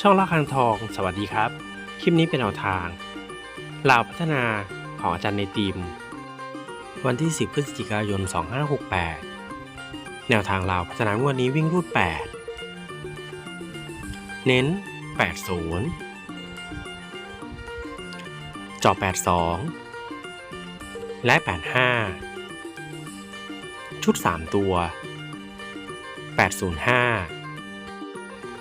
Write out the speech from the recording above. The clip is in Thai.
ช่องละคังทอง สวัสดีครับ คลิปนี้เป็นแนวทางลาวพัฒนาของอาจารย์ในทีม วันที่ 10 พฤศจิกายน 2568 แนวทางลาวพัฒนางวดนี้วิ่งรูด 8 เน้น 80 จอ 82 และ 85 ชุด 3 ตัว 805